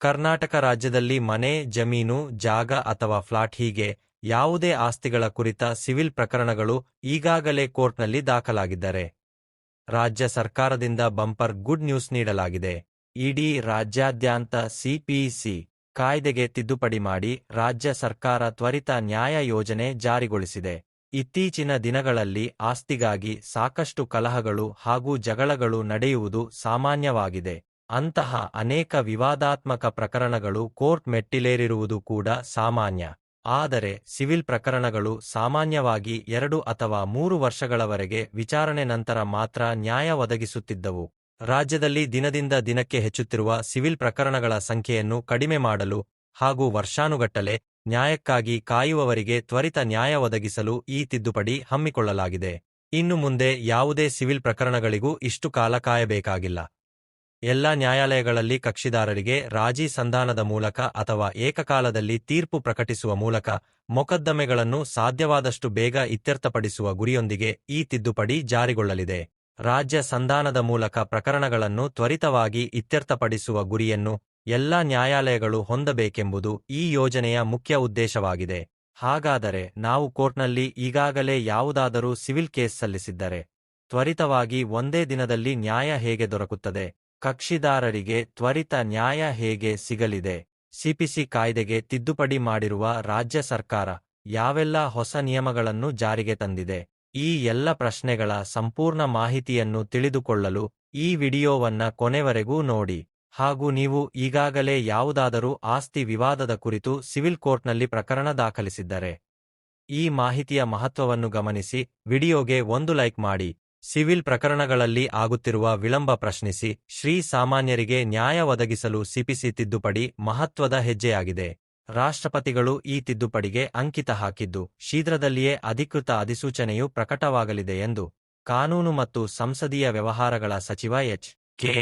ಕರ್ನಾಟಕ ರಾಜ್ಯದಲ್ಲಿ ಮನೆ, ಜಮೀನು, ಜಾಗ ಅಥವಾ ಫ್ಲಾಟ್ ಹೀಗೆ ಯಾವುದೇ ಆಸ್ತಿಗಳ ಕುರಿತ ಸಿವಿಲ್ ಪ್ರಕರಣಗಳು ಈಗಾಗಲೇ ಕೋರ್ಟ್ನಲ್ಲಿ ದಾಖಲಾಗಿದ್ದರೆ ರಾಜ್ಯ ಸರ್ಕಾರದಿಂದ ಬಂಪರ್ ಗುಡ್ ನ್ಯೂಸ್ ನೀಡಲಾಗಿದೆ. ಇಡೀ ರಾಜ್ಯಾದ್ಯಂತ ಸಿಪಿಸಿ ಕಾಯ್ದೆಗೆ ತಿದ್ದುಪಡಿ ಮಾಡಿ ರಾಜ್ಯ ಸರ್ಕಾರ ತ್ವರಿತ ನ್ಯಾಯ ಯೋಜನೆ ಜಾರಿಗೊಳಿಸಿದೆ. ಇತ್ತೀಚಿನ ದಿನಗಳಲ್ಲಿ ಆಸ್ತಿಗಾಗಿ ಸಾಕಷ್ಟು ಕಲಹಗಳು ಹಾಗೂ ಜಗಳಗಳು ನಡೆಯುವುದು ಸಾಮಾನ್ಯವಾಗಿದೆ. ಅಂತಹ ಅನೇಕ ವಿವಾದಾತ್ಮಕ ಪ್ರಕರಣಗಳು ಕೋರ್ಟ್ ಮೆಟ್ಟಿಲೇರಿರುವುದು ಕೂಡ ಸಾಮಾನ್ಯ. ಆದರೆ ಸಿವಿಲ್ ಪ್ರಕರಣಗಳು ಸಾಮಾನ್ಯವಾಗಿ ಎರಡು ಅಥವಾ ಮೂರು ವರ್ಷಗಳವರೆಗೆ ವಿಚಾರಣೆ ನಂತರ ಮಾತ್ರ ನ್ಯಾಯ ಒದಗಿಸುತ್ತಿದ್ದವು. ರಾಜ್ಯದಲ್ಲಿ ದಿನದಿಂದ ದಿನಕ್ಕೆ ಹೆಚ್ಚುತ್ತಿರುವ ಸಿವಿಲ್ ಪ್ರಕರಣಗಳ ಸಂಖ್ಯೆಯನ್ನು ಕಡಿಮೆ ಮಾಡಲು ಹಾಗೂ ವರ್ಷಾನುಗಟ್ಟಲೆ ನ್ಯಾಯಕ್ಕಾಗಿ ಕಾಯುವವರಿಗೆ ತ್ವರಿತ ನ್ಯಾಯ ಒದಗಿಸಲು ಈ ತಿದ್ದುಪಡಿ ಹಮ್ಮಿಕೊಳ್ಳಲಾಗಿದೆ. ಇನ್ನು ಮುಂದೆ ಯಾವುದೇ ಸಿವಿಲ್ ಪ್ರಕರಣಗಳಿಗೂ ಇಷ್ಟು ಕಾಲ ಕಾಯಬೇಕಾಗಿಲ್ಲ. ಎಲ್ಲ ನ್ಯಾಯಾಲಯಗಳಲ್ಲಿ ಕಕ್ಷಿದಾರರಿಗೆ ರಾಜಿ ಸಂಧಾನದ ಮೂಲಕ ಅಥವಾ ಏಕಕಾಲದಲ್ಲಿ ತೀರ್ಪು ಪ್ರಕಟಿಸುವ ಮೂಲಕ ಮೊಕದ್ದಮೆಗಳನ್ನು ಸಾಧ್ಯವಾದಷ್ಟು ಬೇಗ ಇತ್ಯರ್ಥಪಡಿಸುವ ಗುರಿಯೊಂದಿಗೆ ಈ ತಿದ್ದುಪಡಿ ಜಾರಿಗೊಳ್ಳಲಿದೆ. ರಾಜ್ಯ ಸಂಧಾನದ ಮೂಲಕ ಪ್ರಕರಣಗಳನ್ನು ತ್ವರಿತವಾಗಿ ಇತ್ಯರ್ಥಪಡಿಸುವ ಗುರಿಯನ್ನು ಎಲ್ಲ ನ್ಯಾಯಾಲಯಗಳು ಹೊಂದಬೇಕೆಂಬುದು ಈ ಯೋಜನೆಯ ಮುಖ್ಯ ಉದ್ದೇಶವಾಗಿದೆ. ಹಾಗಾದರೆ ನಾವು ಕೋರ್ಟ್ನಲ್ಲಿ ಈಗಾಗಲೇ ಯಾವುದಾದರೂ ಸಿವಿಲ್ ಕೇಸ್ ಸಲ್ಲಿಸಿದ್ದರೆ, ತ್ವರಿತವಾಗಿ ಒಂದೇ ದಿನದಲ್ಲಿ ನ್ಯಾಯ ಹೇಗೆ ದೊರಕುತ್ತದೆ? ಕಕ್ಷಿದಾರರಿಗೆ ತ್ವರಿತ ನ್ಯಾಯ ಹೇಗೆ ಸಿಗಲಿದೆ? ಸಿಪಿಸಿ ಕಾಯ್ದೆಗೆ ತಿದ್ದುಪಡಿ ಮಾಡಿರುವ ರಾಜ್ಯ ಸರ್ಕಾರ ಯಾವೆಲ್ಲ ಹೊಸ ನಿಯಮಗಳನ್ನು ಜಾರಿಗೆ ತಂದಿದೆ? ಈ ಎಲ್ಲ ಪ್ರಶ್ನೆಗಳ ಸಂಪೂರ್ಣ ಮಾಹಿತಿಯನ್ನು ತಿಳಿದುಕೊಳ್ಳಲು ಈ ವಿಡಿಯೋವನ್ನ ಕೊನೆವರೆಗೂ ನೋಡಿ. ಹಾಗೂ ನೀವು ಈಗಾಗಲೇ ಯಾವುದಾದರೂ ಆಸ್ತಿ ವಿವಾದದ ಕುರಿತು ಸಿವಿಲ್ ಕೋರ್ಟ್ನಲ್ಲಿ ಪ್ರಕರಣ ದಾಖಲಿಸಿದ್ದರೆ ಈ ಮಾಹಿತಿಯ ಮಹತ್ವವನ್ನು ಗಮನಿಸಿ ವಿಡಿಯೋಗೆ ಒಂದು ಲೈಕ್ ಮಾಡಿ. ಸಿವಿಲ್ ಪ್ರಕರಣಗಳಲ್ಲಿ ಆಗುತ್ತಿರುವ ವಿಳಂಬ ಪ್ರಶ್ನಿಸಿ ಶ್ರೀ ಸಾಮಾನ್ಯರಿಗೆ ನ್ಯಾಯ ಒದಗಿಸಲು ಸಿಪಿಸಿ ತಿದ್ದುಪಡಿ ಮಹತ್ವದ ಹೆಜ್ಜೆಯಾಗಿದೆ. ರಾಷ್ಟ್ರಪತಿಗಳು ಈ ತಿದ್ದುಪಡಿಗೆ ಅಂಕಿತ ಹಾಕಿದ್ದು, ಶೀಘ್ರದಲ್ಲಿಯೇ ಅಧಿಕೃತ ಅಧಿಸೂಚನೆಯು ಪ್ರಕಟವಾಗಲಿದೆ ಎಂದು ಕಾನೂನು ಮತ್ತು ಸಂಸದೀಯ ವ್ಯವಹಾರಗಳ ಸಚಿವ ಎಚ್. ಕೆ.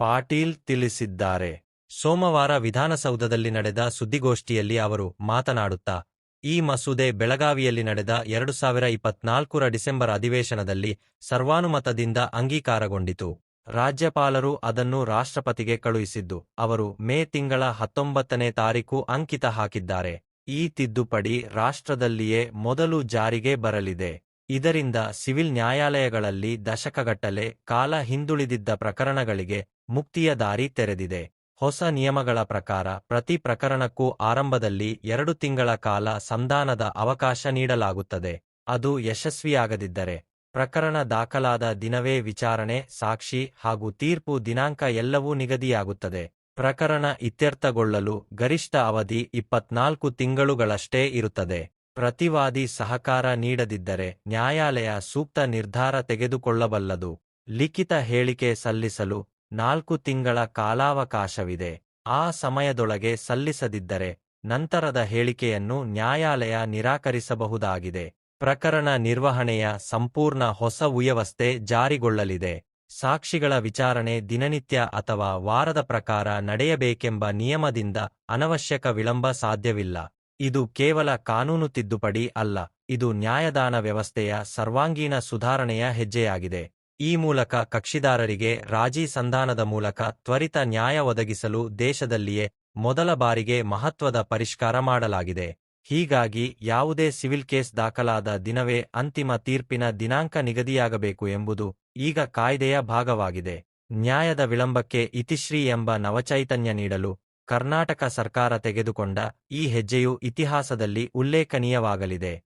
ಪಾಟೀಲ್ ತಿಳಿಸಿದ್ದಾರೆ. ಸೋಮವಾರ ವಿಧಾನಸೌಧದಲ್ಲಿ ನಡೆದ ಸುದ್ದಿಗೋಷ್ಠಿಯಲ್ಲಿ ಅವರು ಮಾತನಾಡುತ್ತಾ ಈ ಮಸೂದೆ ಬೆಳಗಾವಿಯಲ್ಲಿ ನಡೆದ ಎರಡು ಸಾವಿರ ಇಪ್ಪತ್ನಾಲ್ಕರ ಡಿಸೆಂಬರ್ ಅಧಿವೇಶನದಲ್ಲಿ ಸರ್ವಾನುಮತದಿಂದ ಅಂಗೀಕಾರಗೊಂಡಿತು. ರಾಜ್ಯಪಾಲರು ಅದನ್ನು ರಾಷ್ಟ್ರಪತಿಗೆ ಕಳುಹಿಸಿದ್ದು, ಅವರು ಮೇ ತಿಂಗಳ ಹತ್ತೊಂಬತ್ತನೇ ತಾರೀಕು ಅಂಕಿತ ಹಾಕಿದ್ದಾರೆ. ಈ ತಿದ್ದುಪಡಿ ರಾಷ್ಟ್ರದಲ್ಲಿಯೇ ಮೊದಲು ಜಾರಿಗೆ ಬರಲಿದೆ. ಇದರಿಂದ ಸಿವಿಲ್ ನ್ಯಾಯಾಲಯಗಳಲ್ಲಿ ದಶಕಗಟ್ಟಲೆ ಕಾಲ ಹಿಂದುಳಿದಿದ್ದ ಪ್ರಕರಣಗಳಿಗೆ ಮುಕ್ತಿಯ ದಾರಿ ತೆರೆದಿದೆ. ಹೊಸ ನಿಯಮಗಳ ಪ್ರಕಾರ ಪ್ರತಿ ಪ್ರಕರಣಕ್ಕೂ ಆರಂಭದಲ್ಲಿ ಎರಡು ತಿಂಗಳ ಕಾಲ ಸಂಧಾನದ ಅವಕಾಶ ನೀಡಲಾಗುತ್ತದೆ. ಅದು ಯಶಸ್ವಿಯಾಗದಿದ್ದರೆ ಪ್ರಕರಣ ದಾಖಲಾದ ದಿನವೇ ವಿಚಾರಣೆ, ಸಾಕ್ಷಿ ಹಾಗೂ ತೀರ್ಪು ದಿನಾಂಕ ಎಲ್ಲವೂ ನಿಗದಿಯಾಗುತ್ತದೆ. ಪ್ರಕರಣ ಇತ್ಯರ್ಥಗೊಳ್ಳಲು ಗರಿಷ್ಠ ಅವಧಿ ಇಪ್ಪತ್ನಾಲ್ಕು ತಿಂಗಳುಗಳಷ್ಟೇ ಇರುತ್ತದೆ. ಪ್ರತಿವಾದಿ ಸಹಕಾರ ನೀಡದಿದ್ದರೆ ನ್ಯಾಯಾಲಯ ಸೂಕ್ತ ನಿರ್ಧಾರ ತೆಗೆದುಕೊಳ್ಳಬಲ್ಲದು. ಲಿಖಿತ ಹೇಳಿಕೆ ಸಲ್ಲಿಸಲು ನಾಲ್ಕು ತಿಂಗಳ ಕಾಲಾವಕಾಶವಿದೆ. ಆ ಸಮಯದೊಳಗೆ ಸಲ್ಲಿಸದಿದ್ದರೆ ನಂತರದ ಹೇಳಿಕೆಯನ್ನು ನ್ಯಾಯಾಲಯ ನಿರಾಕರಿಸಬಹುದಾಗಿದೆ. ಪ್ರಕರಣ ನಿರ್ವಹಣೆಯ ಸಂಪೂರ್ಣ ಹೊಸ ವ್ಯವಸ್ಥೆ ಜಾರಿಗೊಳ್ಳಲಿದೆ. ಸಾಕ್ಷಿಗಳ ವಿಚಾರಣೆ ದಿನನಿತ್ಯ ಅಥವಾ ವಾರದ ಪ್ರಕಾರ ನಡೆಯಬೇಕೆಂಬ ನಿಯಮದಿಂದ ಅನವಶ್ಯಕ ವಿಳಂಬ ಸಾಧ್ಯವಿಲ್ಲ. ಇದು ಕೇವಲ ಕಾನೂನು ತಿದ್ದುಪಡಿ ಅಲ್ಲ, ಇದು ನ್ಯಾಯದಾನ ವ್ಯವಸ್ಥೆಯ ಸರ್ವಾಂಗೀಣ ಸುಧಾರಣೆಯ ಹೆಜ್ಜೆಯಾಗಿದೆ. ಈ ಮೂಲಕ ಕಕ್ಷಿದಾರರಿಗೆ ರಾಜಿ ಸಂಧಾನದ ಮೂಲಕ ತ್ವರಿತ ನ್ಯಾಯ ಒದಗಿಸಲು ದೇಶದಲ್ಲಿಯೇ ಮೊದಲ ಬಾರಿಗೆ ಮಹತ್ವದ ಪರಿಷ್ಕಾರ ಮಾಡಲಾಗಿದೆ. ಹೀಗಾಗಿ ಯಾವುದೇ ಸಿವಿಲ್ ಕೇಸ್ ದಾಖಲಾದ ದಿನವೇ ಅಂತಿಮ ತೀರ್ಪಿನ ದಿನಾಂಕ ನಿಗದಿಯಾಗಬೇಕು ಎಂಬುದು ಈಗ ಕಾಯ್ದೆಯ ಭಾಗವಾಗಿದೆ. ನ್ಯಾಯದ ವಿಳಂಬಕ್ಕೆ ಇತಿಶ್ರೀ ಎಂಬ ನವಚೈತನ್ಯ ನೀಡಲು ಕರ್ನಾಟಕ ಸರ್ಕಾರ ತೆಗೆದುಕೊಂಡ ಈ ಹೆಜ್ಜೆಯು ಇತಿಹಾಸದಲ್ಲಿ ಉಲ್ಲೇಖನೀಯವಾಗಲಿದೆ.